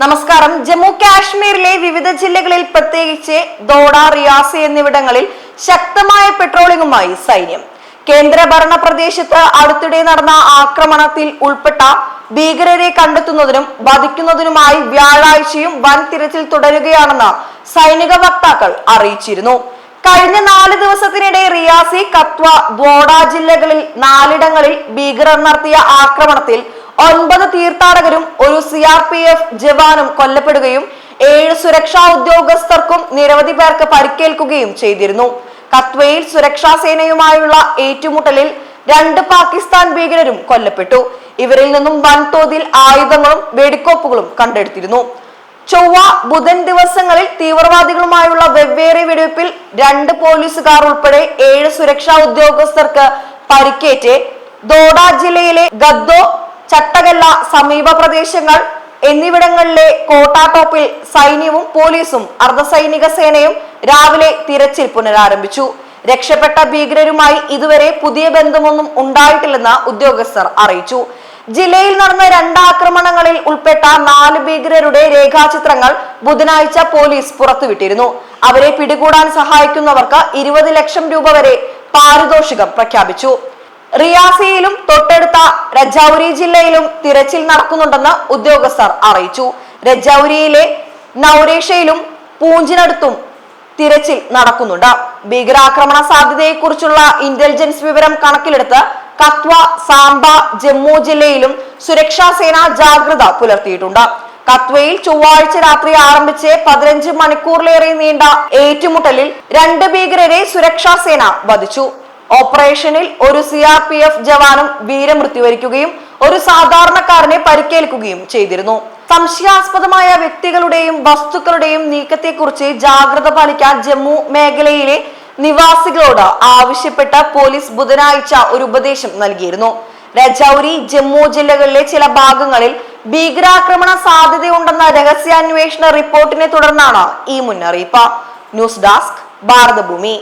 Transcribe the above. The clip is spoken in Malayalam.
നമസ്കാരം. ജമ്മു കാശ്മീരിലെ വിവിധ ജില്ലകളിൽ പ്രത്യേകിച്ച് ദോഡ റിയാസി എന്നിവിടങ്ങളിൽ ശക്തമായ പെട്രോളിംഗുമായി സൈന്യം. കേന്ദ്രഭരണ പ്രദേശത്ത് അടുത്തിടെ നടന്ന ആക്രമണത്തിൽ ഉൾപ്പെട്ട ഭീകരരെ കണ്ടെത്തുന്നതിനും വധിക്കുന്നതിനുമായി വ്യാഴാഴ്ചയും വൻ തിരച്ചിൽ തുടരുകയാണെന്ന് സൈനിക വക്താക്കൾ അറിയിച്ചിരുന്നു. കഴിഞ്ഞ നാല് ദിവസത്തിനിടെ റിയാസി കത്വ ദ്വോഡ ജില്ലകളിൽ നാലിടങ്ങളിൽ ഭീകരർ നടത്തിയ ആക്രമണത്തിൽ ഒൻപത് തീർത്ഥാടകരും ഒരു സി ആർ പി എഫ് ജവാനും കൊല്ലപ്പെടുകയും ഏഴ് സുരക്ഷാ ഉദ്യോഗസ്ഥർക്കും നിരവധി പേർക്ക് പരിക്കേൽക്കുകയും ചെയ്തിരുന്നു. കത്വയിൽ സുരക്ഷാ സേനയുമായുള്ള ഏറ്റുമുട്ടലിൽ രണ്ട് പാകിസ്ഥാൻ ഭീകരരും കൊല്ലപ്പെട്ടു. ഇവരിൽ നിന്നും വൻതോതിൽ ആയുധങ്ങളും വെടിക്കോപ്പുകളും കണ്ടെടുത്തിരുന്നു. ചൊവ്വ ബുധൻ ദിവസങ്ങളിൽ തീവ്രവാദികളുമായുള്ള വെവ്വേറെ വെടിവെപ്പിൽ രണ്ട് പോലീസുകാർ ഉൾപ്പെടെ ഏഴ് സുരക്ഷാ ഉദ്യോഗസ്ഥർക്ക് പരിക്കേറ്റ്. ദോഡ ജില്ലയിലെ ഗദ്ദോ ചട്ടകല്ല സമീപ പ്രദേശങ്ങൾ എന്നിവിടങ്ങളിലെ കോട്ടാട്ടോപ്പിൽ സൈന്യവും പോലീസും അർദ്ധസൈനിക സേനയും രാവിലെ തിരച്ചിൽ പുനരാരംഭിച്ചു. രക്ഷപ്പെട്ട ഭീകരരുമായി ഇതുവരെ പുതിയ ബന്ധമൊന്നും ഉണ്ടായിട്ടില്ലെന്ന് ഉദ്യോഗസ്ഥർ അറിയിച്ചു. ജില്ലയിൽ നടന്ന രണ്ട് ആക്രമണങ്ങളിൽ ഉൾപ്പെട്ട നാല് ഭീകരരുടെ രേഖാചിത്രങ്ങൾ ബുധനാഴ്ച പോലീസ് പുറത്തുവിട്ടിരുന്നു. അവരെ പിടികൂടാൻ സഹായിക്കുന്നവർക്ക് ഇരുപത് ലക്ഷം രൂപ വരെ പാരിതോഷികം പ്രഖ്യാപിച്ചു. റിയാസിയിലും തൊട്ടടുത്ത രജൌരി ജില്ലയിലും തിരച്ചിൽ നടക്കുന്നുണ്ടെന്ന് ഉദ്യോഗസ്ഥർ അറിയിച്ചു. രജൌരിയിലെ നൌരേഷയിലും പൂഞ്ചിനടുത്തും തിരച്ചിൽ നടക്കുന്നുണ്ട്. ഭീകരാക്രമണ സാധ്യതയെക്കുറിച്ചുള്ള ഇന്റലിജൻസ് വിവരം കണക്കിലെടുത്ത് കത്വ സാംബ ജമ്മു ജില്ലയിലും സുരക്ഷാ സേന ജാഗ്രത പുലർത്തിയിട്ടുണ്ട്. കത്വയിൽ ചൊവ്വാഴ്ച രാത്രി ആരംഭിച്ച് പതിനഞ്ച് മണിക്കൂറിലേറെ നീണ്ട ഏറ്റുമുട്ടലിൽ രണ്ട് ഭീകരരെ സുരക്ഷാ സേന വധിച്ചു. ഓപ്പറേഷനിൽ ഒരു സി ആർ പി എഫ് ജവാനും വീരമൃത്യു വരിക്കുകയും ഒരു സാധാരണക്കാരനെ പരിക്കേൽക്കുകയും ചെയ്തിരുന്നു. സംശയാസ്പദമായ വ്യക്തികളുടെയും വസ്തുക്കളുടെയും നീക്കത്തെക്കുറിച്ച് ജാഗ്രത പാലിക്കാൻ ജമ്മു മേഖലയിലെ നിവാസികളോട് ആവശ്യപ്പെട്ട പോലീസ് ബുധനാഴ്ച ഒരു ഉപദേശം നൽകിയിരുന്നു. രജൌരി ജമ്മു ജില്ലകളിലെ ചില ഭാഗങ്ങളിൽ ഭീകരാക്രമണ സാധ്യതയുണ്ടെന്ന രഹസ്യാന്വേഷണ റിപ്പോർട്ടിനെ തുടർന്നാണ് ഈ മുന്നറിയിപ്പ്. News desk Bharathabhoomi.